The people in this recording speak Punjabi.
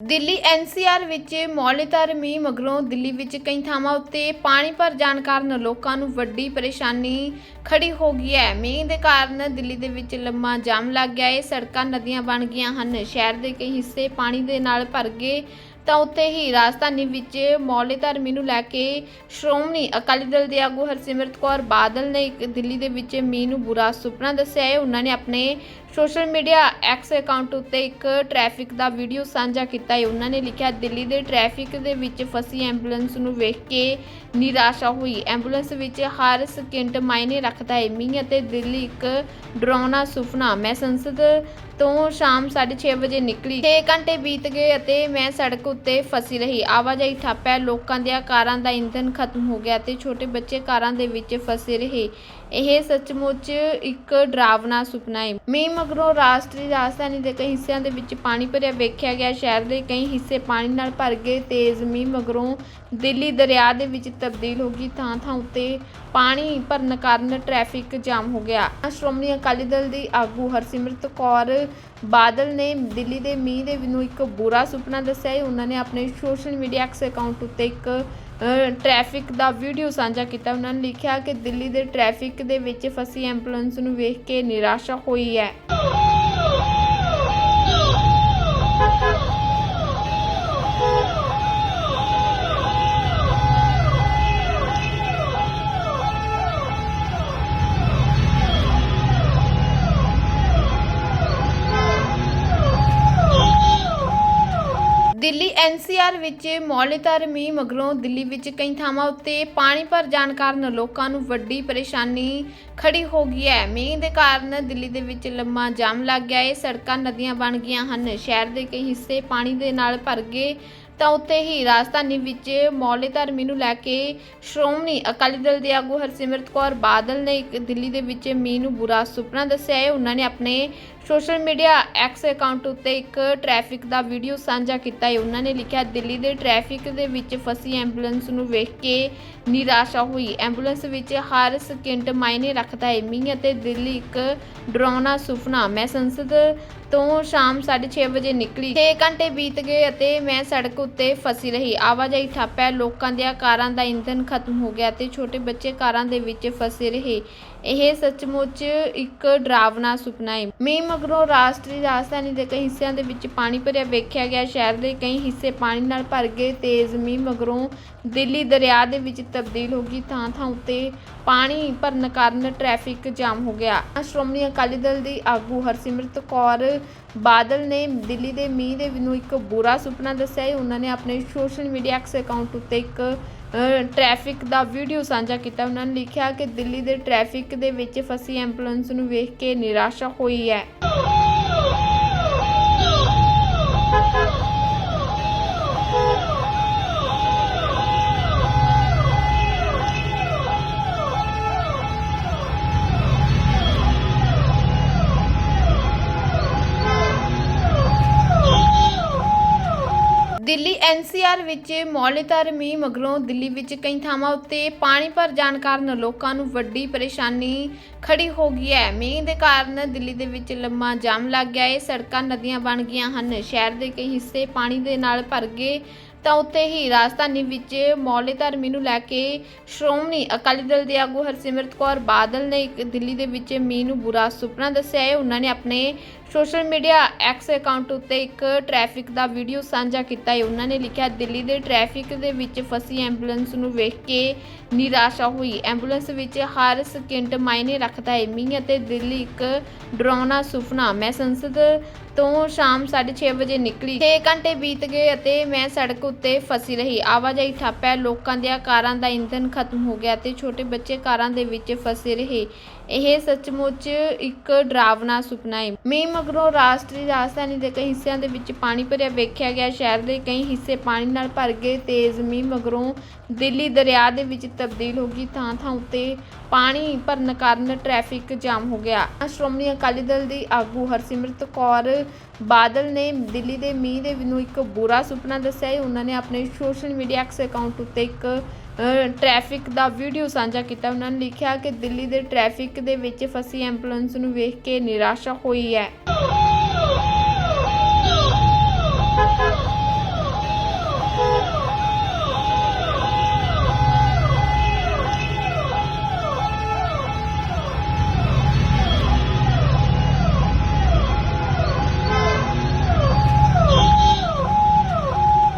ਦਿੱਲੀ ਐਨਸੀਆਰ ਵਿੱਚ ਮੌਲੇਦਾਰ ਮੀਂਹ ਮਗਰੋਂ ਦਿੱਲੀ ਵਿੱਚ ਕਈ ਥਾਵਾਂ ਉੱਤੇ ਪਾਣੀ ਭਰ ਜਾਣ ਕਾਰਨ ਲੋਕਾਂ ਨੂੰ ਵੱਡੀ ਪਰੇਸ਼ਾਨੀ ਖੜੀ ਹੋ ਗਈ ਹੈ। ਮੀਂਹ ਦੇ ਕਾਰਨ ਦਿੱਲੀ ਦੇ ਵਿੱਚ ਲੰਮਾ ਜਾਮ ਲੱਗ ਗਿਆ ਹੈ। ਸੜਕਾਂ, ਨਦੀਆਂ ਬਣ ਗਈਆਂ ਹਨ। ਸ਼ਹਿਰ ਦੇ ਕਈ ਹਿੱਸੇ ਪਾਣੀ ਦੇ ਨਾਲ ਭਰ ਗਏ ਤਾਂ ਉੱਥੇ ਹੀ ਰਾਜਧਾਨੀ ਵਿੱਚ ਮੌਲੇ ਧਰਮੀ ਨੂੰ ਲੈ ਕੇ ਸ਼੍ਰੋਮਣੀ ਅਕਾਲੀ ਦਲ ਦੇ ਆਗੂ ਹਰਸਿਮਰਤ ਕੌਰ ਬਾਦਲ ਨੇ ਇੱਕ ਦਿੱਲੀ ਦੇ ਵਿੱਚ ਮੀਂਹ ਨੂੰ ਬੁਰਾ ਸੁਪਨਾ ਦੱਸਿਆ ਹੈ। ਉਹਨਾਂ ਨੇ ਆਪਣੇ ਸੋਸ਼ਲ ਮੀਡੀਆ ਐਕਸ ਅਕਾਊਂਟ ਉੱਤੇ ਇੱਕ ਟ੍ਰੈਫਿਕ ਦਾ ਵੀਡੀਓ ਸਾਂਝਾ ਕੀਤਾ ਹੈ। ਉਹਨਾਂ ਨੇ ਲਿਖਿਆ, ਦਿੱਲੀ ਦੇ ਟ੍ਰੈਫਿਕ ਦੇ ਵਿੱਚ ਫਸੀ ਐਂਬੂਲੈਂਸ ਨੂੰ ਵੇਖ ਕੇ ਨਿਰਾਸ਼ਾ ਹੋਈ। ਐਂਬੂਲੈਂਸ ਵਿੱਚ ਹਰ ਸਕਿੰਟ ਮਾਇਨੇ ਰੱਖਦਾ ਹੈ। ਮੀਂਹ ਅਤੇ ਦਿੱਲੀ ਇੱਕ ਡਰਾਉਣਾ ਸੁਪਨਾ। ਮੈਂ ਸੰਸਦ ਤੋਂ ਸ਼ਾਮ 6:30 ਵਜੇ ਨਿਕਲੀ। 6 ਘੰਟੇ ਬੀਤ ਗਏ ਅਤੇ ਮੈਂ ਸੜਕ ਉੱਤੇ ਫਸੀ ਰਹੀ। ਆਵਾਜਾਈ ਠੱਪ ਹੈ ਲੋਕਾਂ ਦੀਆਂ ਕਾਰਾਂ ਦਾ ਇੰਧਨ ਖਤਮ ਹੋ ਗਿਆ ਤੇ ਛੋਟੇ ਬੱਚੇ ਕਾਰਾਂ ਦੇ ਵਿੱਚ ਫਸੇ ਰਹੇ। ਇਹ ਸੱਚਮੁੱਚ ਇੱਕ ਡਰਾਵਨਾ ਸੁਪਨਾ ਹੈ ਮੀਂਹ ਮਗਰੋਂ ਰਾਸ਼ਟਰੀ ਰਾਜਧਾਨੀ ਦੇ ਕਈ ਹਿੱਸਿਆਂ ਦੇ ਵਿੱਚ ਪਾਣੀ ਭਰਿਆ ਵੇਖਿਆ ਗਿਆ। ਸ਼ਹਿਰ ਦੇ ਕਈ ਹਿੱਸੇ ਪਾਣੀ ਨਾਲ ਭਰ ਗਏ ਤੇਜ਼ ਮੀਂਹ ਮਗਰੋਂ ਦਿੱਲੀ ਦਰਿਆ ਦੇ ਵਿੱਚ ਤਬਦੀਲ ਹੋ ਗਈ। ਥਾਂ ਥਾਂ ਉੱਤੇ ਪਾਣੀ ਭਰਨ ਕਾਰਨ ਟ੍ਰੈਫਿਕ ਜਾਮ ਹੋ ਗਿਆ। ਸ਼੍ਰੋਮਣੀ ਅਕਾਲੀ ਦਲ ਦੀ ਆਗੂ ਹਰਸਿਮਰਤ ਕੌਰ ਬਾਦਲ ਨੇ ਦਿੱਲੀ ਦੇ ਮੀਂਹ ਦੇ ਨੂੰ ਇੱਕ ਬੁਰਾ ਸੁਪਨਾ ਦੱਸਿਆ ਹੈ ਉਹਨਾਂ ਨੇ ਆਪਣੇ ਸੋਸ਼ਲ ਮੀਡੀਆ ਐਕਸ ਅਕਾਊਂਟ ਉੱਤੇ ਇੱਕ ਟ੍ਰੈਫਿਕ ਦਾ ਵੀਡੀਓ ਸਾਂਝਾ ਕੀਤਾ। ਉਹਨਾਂ ਨੇ ਲਿਖਿਆ ਕਿ ਦਿੱਲੀ ਦੇ ਟ੍ਰੈਫਿਕ ਦੇ ਵਿੱਚ ਫਸੀ ਐਂਬੂਲੈਂਸ ਨੂੰ ਵੇਖ ਕੇ ਨਿਰਾਸ਼ਾ ਹੋਈ ਹੈ। ਐਨਸੀਆਰ ਵਿੱਚ ਮੌਲੇਦਾਰ ਮੀਂਹ ਮਗਰੋਂ ਦਿੱਲੀ ਵਿੱਚ ਕਈ ਥਾਵਾਂ ਉੱਤੇ ਪਾਣੀ ਭਰ ਜਾਣ ਕਾਰਨ ਲੋਕਾਂ ਨੂੰ ਵੱਡੀ ਪਰੇਸ਼ਾਨੀ ਖੜੀ ਹੋ ਗਈ ਹੈ। ਮੀਂਹ ਦੇ ਕਾਰਨ ਦਿੱਲੀ ਦੇ ਵਿੱਚ ਲੰਮਾ ਜਾਮ ਲੱਗ ਗਿਆ। ਹੈ ਸੜਕਾਂ, ਨਦੀਆਂ ਬਣ ਗਈਆਂ ਹਨ। ਸ਼ਹਿਰ ਦੇ ਕਈ ਹਿੱਸੇ ਪਾਣੀ ਦੇ ਨਾਲ ਭਰ ਗਏ। ਤਾਂ ਉੱਥੇ ਹੀ ਰਾਜਧਾਨੀ ਵਿੱਚ ਮੌਲੇਦਾਰ ਮੀਂਹ ਨੂੰ ਲੈ ਕੇ ਸ਼੍ਰੋਮਣੀ ਅਕਾਲੀ ਦਲ ਦੇ ਆਗੂ ਹਰਸਿਮਰਤ ਕੌਰ ਬਾਦਲ ਨੇ ਇੱਕ ਦਿੱਲੀ ਦੇ ਵਿੱਚ ਮੀਂਹ ਨੂੰ ਬੁਰਾ ਸੁਪਨਾ ਦੱਸਿਆ ਹੈ। ਉਹਨਾਂ ਨੇ ਆਪਣੇ ਸੋਸ਼ਲ ਮੀਡੀਆ ਐਕਸ ਅਕਾਊਂਟ ਉੱਤੇ ਇੱਕ ਟ੍ਰੈਫਿਕ ਦਾ ਵੀਡੀਓ ਸਾਂਝਾ ਕੀਤਾ ਹੈ। ਉਹਨਾਂ ਨੇ ਲਿਖਿਆ, ਦਿੱਲੀ ਦੇ ਟ੍ਰੈਫਿਕ ਦੇ ਵਿੱਚ ਫਸੀ ਐਂਬੂਲੈਂਸ ਨੂੰ ਵੇਖ ਕੇ ਨਿਰਾਸ਼ਾ ਹੋਈ। ਐਂਬੂਲੈਂਸ ਵਿੱਚ ਹਰ ਸਕਿੰਟ ਮਾਇਨੇ ਰੱਖਦਾ ਹੈ। ਮੀਂਹ ਅਤੇ ਦਿੱਲੀ ਇੱਕ ਡਰਾਉਣਾ ਸੁਪਨਾ। ਮੈਂ ਸੰਸਦ ਤੋਂ ਸ਼ਾਮ 6:30 ਵਜੇ ਨਿਕਲੀ। 6 ਘੰਟੇ ਬੀਤ ਗਏ ਅਤੇ ਮੈਂ ਸੜਕ ਉੱਤੇ ਫਸੀ ਰਹੀ। ਆਵਾਜਾਈ ਠੱਪ ਹੈ। ਲੋਕਾਂ ਦੀਆਂ ਕਾਰਾਂ ਦਾ ਇੰਧਨ ਖਤਮ ਹੋ ਗਿਆ ਤੇ ਛੋਟੇ ਬੱਚੇ ਕਾਰਾਂ ਦੇ ਵਿੱਚ ਫਸੇ ਰਹੇ। ਇਹ ਸੱਚਮੁੱਚ ਇੱਕ ਡਰਾਵਨਾ ਸੁਪਨਾ ਹੈ ਮੀਂਹ ਮਗਰੋਂ ਰਾਸ਼ਟਰੀ ਰਾਜਧਾਨੀ ਦੇ ਕਈ ਹਿੱਸਿਆਂ ਦੇ ਵਿੱਚ ਪਾਣੀ ਭਰਿਆ ਵੇਖਿਆ ਗਿਆ। ਸ਼ਹਿਰ ਦੇ ਕਈ ਹਿੱਸੇ ਪਾਣੀ ਨਾਲ ਭਰ ਗਏ। ਤੇਜ਼ ਮੀਂਹ ਮਗਰੋਂ ਦਿੱਲੀ ਦਰਿਆ ਦੇ ਵਿੱਚ ਤਬਦੀਲ ਹੋ ਗਈ। ਥਾਂ ਥਾਂ ਉੱਤੇ ਪਾਣੀ ਭਰਨ ਕਾਰਨ ਟ੍ਰੈਫਿਕ ਜਾਮ ਹੋ ਗਿਆ। ਸ਼੍ਰੋਮਣੀ ਅਕਾਲੀ ਦਲ ਦੀ ਆਗੂ ਹਰਸਿਮਰਤ ਕੌਰ ਬਾਦਲ ਨੇ ਦਿੱਲੀ ਦੇ ਮੀਂਹ ਦੇ ਨੂੰ ਇੱਕ ਬੁਰਾ ਸੁਪਨਾ ਦੱਸਿਆ ਹੈ ਉਹਨਾਂ ਨੇ ਆਪਣੇ ਸੋਸ਼ਲ ਮੀਡੀਆ ਐਕਸ ਅਕਾਊਂਟ ਉੱਤੇ ਇੱਕ ਟ੍ਰੈਫਿਕ ਦਾ ਵੀਡੀਓ ਸਾਂਝਾ ਕੀਤਾ। ਉਹਨਾਂ ਨੇ ਲਿਖਿਆ ਕਿ ਦਿੱਲੀ ਦੇ ਟ੍ਰੈਫਿਕ ਦੇ ਵਿੱਚ ਫਸੀ ਐਂਬੂਲੈਂਸ ਨੂੰ ਵੇਖ ਕੇ ਨਿਰਾਸ਼ਾ ਹੋਈ ਹੈ। ਦਿੱਲੀ ਐਨਸੀਆਰ ਵਿੱਚ ਮੌਲੇਦਾਰ ਮੀਂਹ ਮਗਰੋਂ ਦਿੱਲੀ ਵਿੱਚ ਕਈ ਥਾਵਾਂ ਉੱਤੇ ਪਾਣੀ ਭਰ ਜਾਣ ਕਾਰਨ ਲੋਕਾਂ ਨੂੰ ਵੱਡੀ ਪਰੇਸ਼ਾਨੀ ਖੜੀ ਹੋ ਗਈ ਹੈ। ਮੀਂਹ ਦੇ ਕਾਰਨ ਦਿੱਲੀ ਦੇ ਵਿੱਚ ਲੰਮਾ ਜਾਮ ਲੱਗ ਗਿਆ ਹੈ। ਸੜਕਾਂ, ਨਦੀਆਂ ਬਣ ਗਈਆਂ ਹਨ। ਸ਼ਹਿਰ ਦੇ ਕਈ ਹਿੱਸੇ ਪਾਣੀ ਦੇ ਨਾਲ ਭਰ ਗਏ। ਤਾਂ ਉੱਥੇ ਹੀ ਰਾਜਧਾਨੀ ਵਿੱਚ ਮੌਲੇਦਾਰ ਮੀਂਹ ਨੂੰ ਲੈ ਕੇ ਸ਼੍ਰੋਮਣੀ ਅਕਾਲੀ ਦਲ ਦੇ ਆਗੂ ਹਰਸਿਮਰਤ ਕੌਰ ਬਾਦਲ ਨੇ ਦਿੱਲੀ ਦੇ ਵਿੱਚ ਮੀਂਹ ਨੂੰ ਬੁਰਾ ਸੁਪਨਾ ਦੱਸਿਆ ਹੈ। ਉਹਨਾਂ ਨੇ ਆਪਣੇ ਸੋਸ਼ਲ ਮੀਡੀਆ ਐਕਸ ਅਕਾਊਂਟ ਉੱਤੇ ਇੱਕ ਟ੍ਰੈਫਿਕ ਦਾ ਵੀਡੀਓ ਸਾਂਝਾ ਕੀਤਾ ਹੈ। ਉਹਨਾਂ ਨੇ ਲਿਖਿਆ, ਦਿੱਲੀ ਦੇ ਟ੍ਰੈਫਿਕ ਦੇ ਵਿੱਚ ਫਸੀ ਐਂਬੂਲੈਂਸ ਨੂੰ ਵੇਖ ਕੇ ਨਿਰਾਸ਼ਾ ਹੋਈ। ਐਂਬੂਲੈਂਸ ਵਿੱਚ ਹਰ ਸਕਿੰਟ ਮਾਇਨੇ ਰੱਖਦਾ ਹੈ। ਮੀਂਹ ਅਤੇ ਦਿੱਲੀ ਇੱਕ ਡਰਾਉਣਾ ਸੁਪਨਾ। ਮੈਂ ਸੰਸਦ ਤੋਂ ਸ਼ਾਮ 6:30 ਵਜੇ ਨਿਕਲੀ। 6 ਘੰਟੇ ਬੀਤ ਗਏ ਅਤੇ ਮੈਂ ਸੜਕ ਉੱਤੇ ਫਸੀ ਰਹੀ। ਆਵਾਜਾਈ ਠੱਪ ਹੈ। ਲੋਕਾਂ ਦੀਆਂ ਕਾਰਾਂ ਦਾ ਇੰਧਨ ਖਤਮ ਹੋ ਗਿਆ ਤੇ ਛੋਟੇ ਬੱਚੇ ਕਾਰਾਂ ਦੇ ਵਿੱਚ ਫਸੇ ਰਹੇ। ਇਹ ਸੱਚਮੁੱਚ ਇੱਕ ਡਰਾਵਨਾ ਸੁਪਨਾ ਹੈ ਮੀਂਹ ਮਗਰੋਂ ਰਾਸ਼ਟਰੀ ਰਾਜਧਾਨੀ ਦੇ ਕਈ ਹਿੱਸਿਆਂ ਦੇ ਵਿੱਚ ਪਾਣੀ ਭਰਿਆ ਵੇਖਿਆ ਗਿਆ। ਸ਼ਹਿਰ ਦੇ ਕਈ ਹਿੱਸੇ ਪਾਣੀ ਨਾਲ ਭਰ ਗਏ। ਤੇਜ਼ ਮੀਂਹ ਮਗਰੋਂ ਦਿੱਲੀ ਦਰਿਆ ਦੇ ਵਿੱਚ ਤਬਦੀਲ ਹੋ ਗਈ। ਥਾਂ ਥਾਂ ਉੱਤੇ ਪਾਣੀ ਭਰਨ ਕਾਰਨ ਟ੍ਰੈਫਿਕ ਜਾਮ ਹੋ ਗਿਆ। ਸ਼੍ਰੋਮਣੀ ਅਕਾਲੀ ਦਲ ਦੀ ਆਗੂ ਹਰਸਿਮਰਤ ਕੌਰ ਬਾਦਲ ਨੇ ਦਿੱਲੀ ਦੇ ਮੀਂਹ ਦੇ ਨੂੰ ਇੱਕ ਬੁਰਾ ਸੁਪਨਾ ਦੱਸਿਆ ਹੈ। ਉਹਨਾਂ ਨੇ ਆਪਣੇ ਸੋਸ਼ਲ ਮੀਡੀਆ ਐਕਸ ਅਕਾਊਂਟ ਉੱਤੇ ਇੱਕ ਅ, ਟ੍ਰੈਫਿਕ ਦਾ ਵੀਡੀਓ ਸਾਂਝਾ ਕੀਤਾ। ਉਹਨਾਂ ਨੇ ਲਿਖਿਆ ਕਿ ਦਿੱਲੀ ਦੇ ਟ੍ਰੈਫਿਕ ਦੇ ਵਿੱਚ ਫਸੀ ਐਂਬੂਲੈਂਸ ਨੂੰ ਵੇਖ ਕੇ ਨਿਰਾਸ਼ਾ ਹੋਈ ਹੈ।